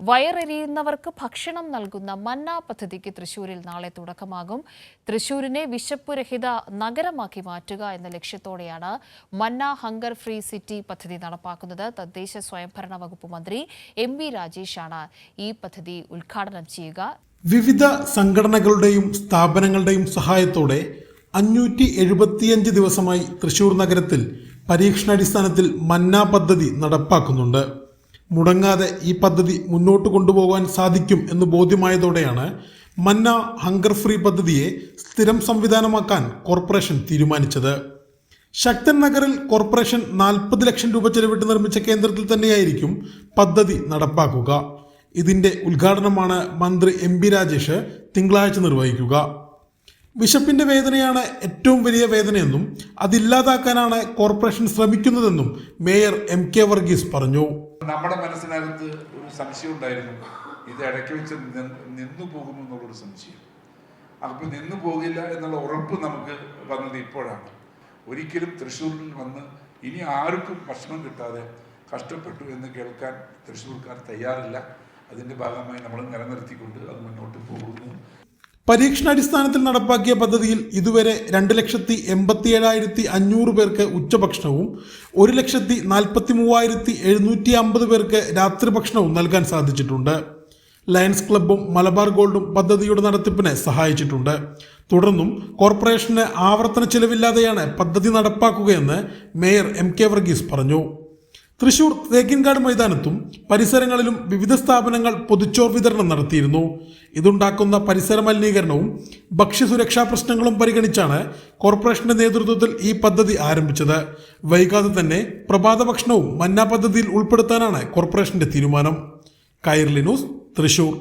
വയറെരിയുന്നവർക്ക് ഭക്ഷണം നൽകുന്ന മന്ന പദ്ധതിക്ക് തൃശൂരിൽ നാളെ തുടക്കമാകും. തൃശൂരിനെ വിശപ്പുരഹിത നഗരമാക്കി മാറ്റുക എന്ന ലക്ഷ്യത്തോടെയാണ് മന്ന ഹങ്കർ ഫ്രീ സിറ്റി പദ്ധതി നടപ്പാക്കുന്നത്. തദ്ദേശ സ്വയംഭരണ വകുപ്പ് മന്ത്രി എം വി രാജേഷാണ് ഈ പദ്ധതി ഉദ്ഘാടനം ചെയ്യുക. വിവിധ സംഘടനകളുടെയും സ്ഥാപനങ്ങളുടെയും സഹായത്തോടെ അഞ്ഞൂറ്റി എഴുപത്തിയഞ്ച് ദിവസമായി തൃശൂർ നഗരത്തിൽ പരീക്ഷണാടിസ്ഥാനത്തിൽ മന്ന പദ്ധതി നടപ്പാക്കുന്നുണ്ട്. മുടങ്ങാതെ ഈ പദ്ധതി മുന്നോട്ട് കൊണ്ടുപോകാൻ സാധിക്കും എന്ന് ബോധ്യമായതോടെയാണ് മന്ന ഹങ്കർ ഫ്രീ പദ്ധതിയെ സ്ഥിരം സംവിധാനമാക്കാൻ കോർപ്പറേഷൻ തീരുമാനിച്ചത്. ശക്തൻ നഗറിൽ കോർപ്പറേഷൻ നാൽപ്പത് ലക്ഷം രൂപ ചെലവിട്ട് നിർമ്മിച്ച കേന്ദ്രത്തിൽ തന്നെയായിരിക്കും പദ്ധതി നടപ്പാക്കുക. ഇതിന്റെ ഉദ്ഘാടനമാണ് മന്ത്രി എം ബി രാജേഷ് തിങ്കളാഴ്ച നിർവഹിക്കുക. വിശപ്പിന്റെ വേദനയാണ് ഏറ്റവും വലിയ വേദനയെന്നും അതില്ലാതാക്കാനാണ് കോർപ്പറേഷൻ ശ്രമിക്കുന്നതെന്നും മേയർ എം കെ വർഗീസ് പറഞ്ഞു. നമ്മുടെ മനസ്സിനകത്ത് ഒരു സംശയം ഉണ്ടായിരുന്നു. ഇത് ഇടയ്ക്ക് വെച്ച് നിന്നു പോകുന്നു എന്നുള്ളൊരു സംശയം. അപ്പം നിന്നു പോകില്ല എന്നുള്ള ഉറപ്പ് നമുക്ക് വന്നത് ഇപ്പോഴാണ്. ഒരിക്കലും തൃശ്ശൂരിൽ വന്ന് ഇനി ആർക്കും ഭക്ഷണം കിട്ടാതെ കഷ്ടപ്പെട്ടു എന്ന് കേൾക്കാൻ തൃശ്ശൂർക്കാർ തയ്യാറില്ല. അതിന്റെ ഭാഗമായി നമ്മൾ നിലനിർത്തിക്കൊണ്ട് അത് മുന്നോട്ട് പോകുന്നു. പരീക്ഷണാടിസ്ഥാനത്തിൽ നടപ്പാക്കിയ പദ്ധതിയിൽ ഇതുവരെ രണ്ട് ലക്ഷത്തി എൺപത്തി ഏഴായിരത്തി അഞ്ഞൂറ് പേർക്ക് ഉച്ചഭക്ഷണവും ഒരു ലക്ഷത്തി നാൽപ്പത്തി മൂവായിരത്തി എഴുന്നൂറ്റി അമ്പത് പേർക്ക് രാത്രി ഭക്ഷണവും നൽകാൻ സാധിച്ചിട്ടുണ്ട്. ലയൺസ് ക്ലബ്ബും മലബാർ ഗോൾഡും പദ്ധതിയുടെ നടത്തിപ്പിനെ സഹായിച്ചിട്ടുണ്ട്. തുടർന്നും കോർപ്പറേഷന് ആവർത്തന ചിലവില്ലാതെയാണ് പദ്ധതി നടപ്പാക്കുകയെന്ന് മേയർ എം കെ വർഗീസ് പറഞ്ഞു. തൃശൂർ തേക്കിൻകാട് മൈതാനത്തും പരിസരങ്ങളിലും വിവിധ സ്ഥാപനങ്ങൾ പൊതുച്ചോർ വിതരണം നടത്തിയിരുന്നു. ഇതുണ്ടാക്കുന്ന പരിസര മലിനീകരണവും ഭക്ഷ്യസുരക്ഷാ പ്രശ്നങ്ങളും പരിഗണിച്ചാണ് കോർപ്പറേഷന്റെ നേതൃത്വത്തിൽ ഈ പദ്ധതി ആരംഭിച്ചത്. വൈകാതെ തന്നെ പ്രഭാത ഭക്ഷണവും മന്ന പദ്ധതിയിൽ ഉൾപ്പെടുത്താനാണ് കോർപ്പറേഷന്റെ തീരുമാനം. കൈർലി ന്യൂസ് തൃശൂർ.